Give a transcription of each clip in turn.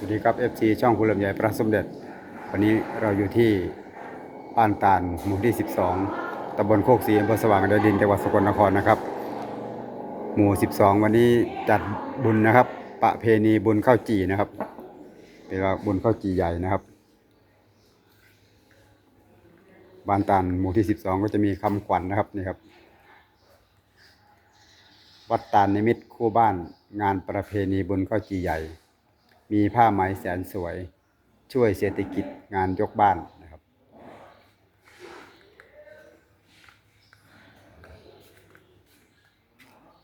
สวัสดีครับ FC ช่องคุณลำใหญ่พระสมเด็จ วันนี้เราอยู่ที่บ้านตาลหมู่ที่ 12ตำบลโคกศรีอำเภอสว่างแดนดินจังหวัดสกลนครนะครับ หมู่ 12 วันนี้จัดบุญนะครับ ประเพณีบุญข้าวจี่นะครับเป็นว่าบุญข้าวจี่ใหญ่นะครับบ้านตาลหมู่ที่ 12 ก็จะมีคำขวัญนะครับนี่ครับ วัดตาลนิมิตคู่บ้านงานประเพณีบุญข้าวจี่ใหญ่ มีผ้าไหมแสนสวย ช่วยเศรษฐกิจงานยกบ้านนะครับ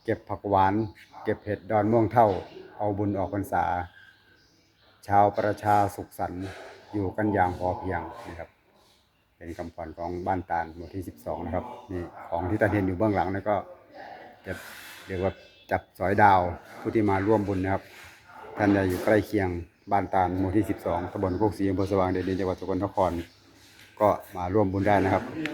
เก็บผักหวาน เก็บเห็ดดอนม่วงเท่า เอาบุญออกพรรษา ชาวประชาสุขสันต์อยู่กันอย่างพอเพียงนะครับ เป็นคำขวัญของบ้านตาลหมู่ที่ 12 นะครับนี่ของที่ท่านเห็นอยู่เบื้องหลังนี่ก็จะเรียกว่าจับสอยดาวผู้ที่มาร่วมบุญนะครับ ท่านใดอยู่ใกล้เคียงบ้านตาลหมู่ที่ 12ตำบลโคกศรีอำเภอสว่างแดนดินจังหวัดสกลนคร ก็มาร่วมบุญได้นะครับนี่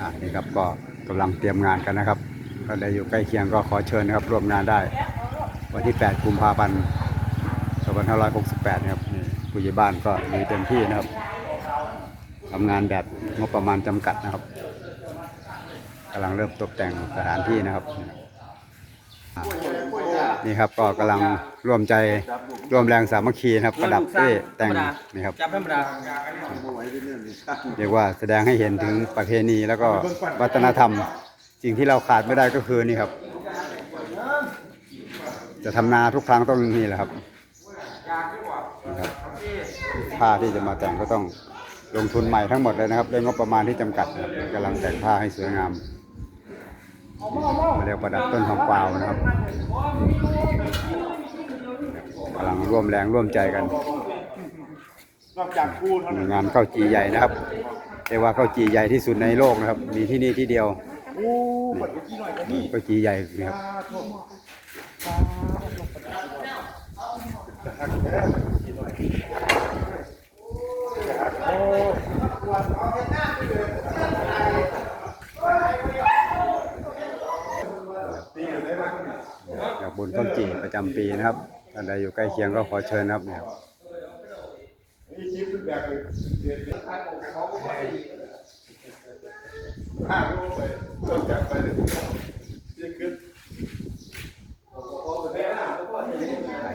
อะนี่ครับก็กำลังเตรียมงานกันนะครับท่านใดอยู่ใกล้เคียงก็ขอเชิญนะครับร่วมงานได้ วันที่ 8 กุมภาพันธ์2568นะครับนี่ผู้ใหญ่บ้านก็มีเต็มที่นะครับ ทำงานแบบงบประมาณจำกัดนะครับกำลังเริ่มตกแต่งสถานที่นะครับ นี่ครับก็กำลังร่วมใจร่วมแรงสามัคคีนะครับ ประดับด้วยแต่งนี่ครับเรียกว่าแสดงให้เห็นถึงประเพณีแล้วก็วัฒนธรรมสิ่งที่เราขาดไม่ได้ก็คือนี่ครับ จะทำนาทุกครั้งต้องนี่แหละครับผ้าที่จะมาแต่งก็ต้อง ลงทุนใหม่ทั้งหมดเลยนะครับด้วยงบประมาณที่จำกัดกำลังแต่งผ้าให้สวยงามมาเรียกประดับต้นทองกวาวนะครับกำลังร่วมแรงร่วมใจกันนอกจากคู่เท่านั้นงานข้าวจีใหญ่นะครับเรียกว่าข้าวจีใหญ่ที่สุดในโลกนะครับ มีที่นี่ที่เดียวนี่ก็นี่ข้าวจีใหญ่นี่ครับ จากบุญข้าวจีประจำปีนะครับท่านใดอยู่ใกล้เคียงก็ขอเชิญนะครับเนี่ย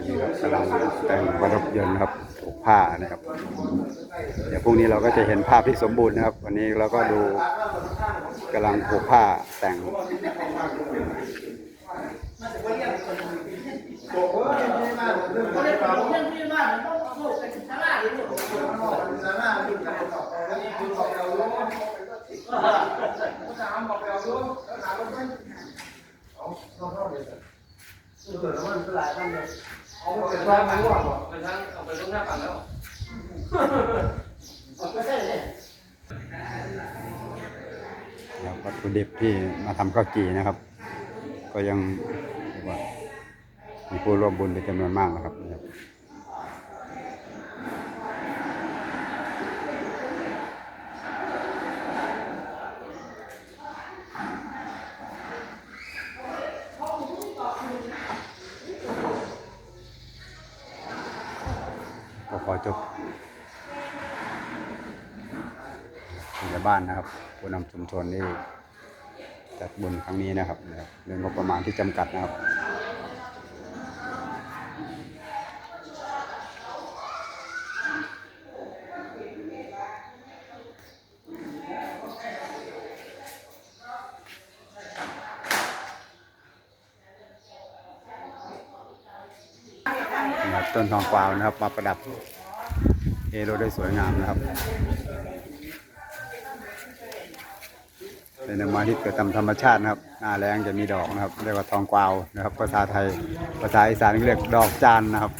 นี่ครับกำลังแต่งประดับยนต์นะครับผูกผ้านะครับ เดี๋ยวพรุ่งนี้เราก็จะเห็นภาพที่สมบูรณ์นะครับ วันนี้เราก็ดูกำลังผูกผ้าแต่ง วนะครับวัตถุดิบที่มาทำข้าวจีนะครับ ก็ยังเรียก ว่ามีผู้ร่วมบุญเป็นจำนวนมากนะครับนะครับก็ขอจบในบ้านนะครับผู้นำชุมชนที่จัดบุญครั้งนี้นะครับนะครับเรื่องงบประมาณที่จำกัดนะครับ นะครับต้นทองกวาวนะครับ มาประดับเอโรได้สวยงามนะครับเป็นไม้ที่เกิดตามธรรมชาตินะครับ หน้าแรงจะมีดอกนะครับ เรียกว่าทองกวาวนะครับ ภาษาไทย ภาษาอีสานเรียกดอกจานนะครับ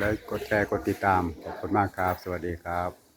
ไลค์กดแชร์กดติดตามขอบคุณมากครับ สวัสดีครับ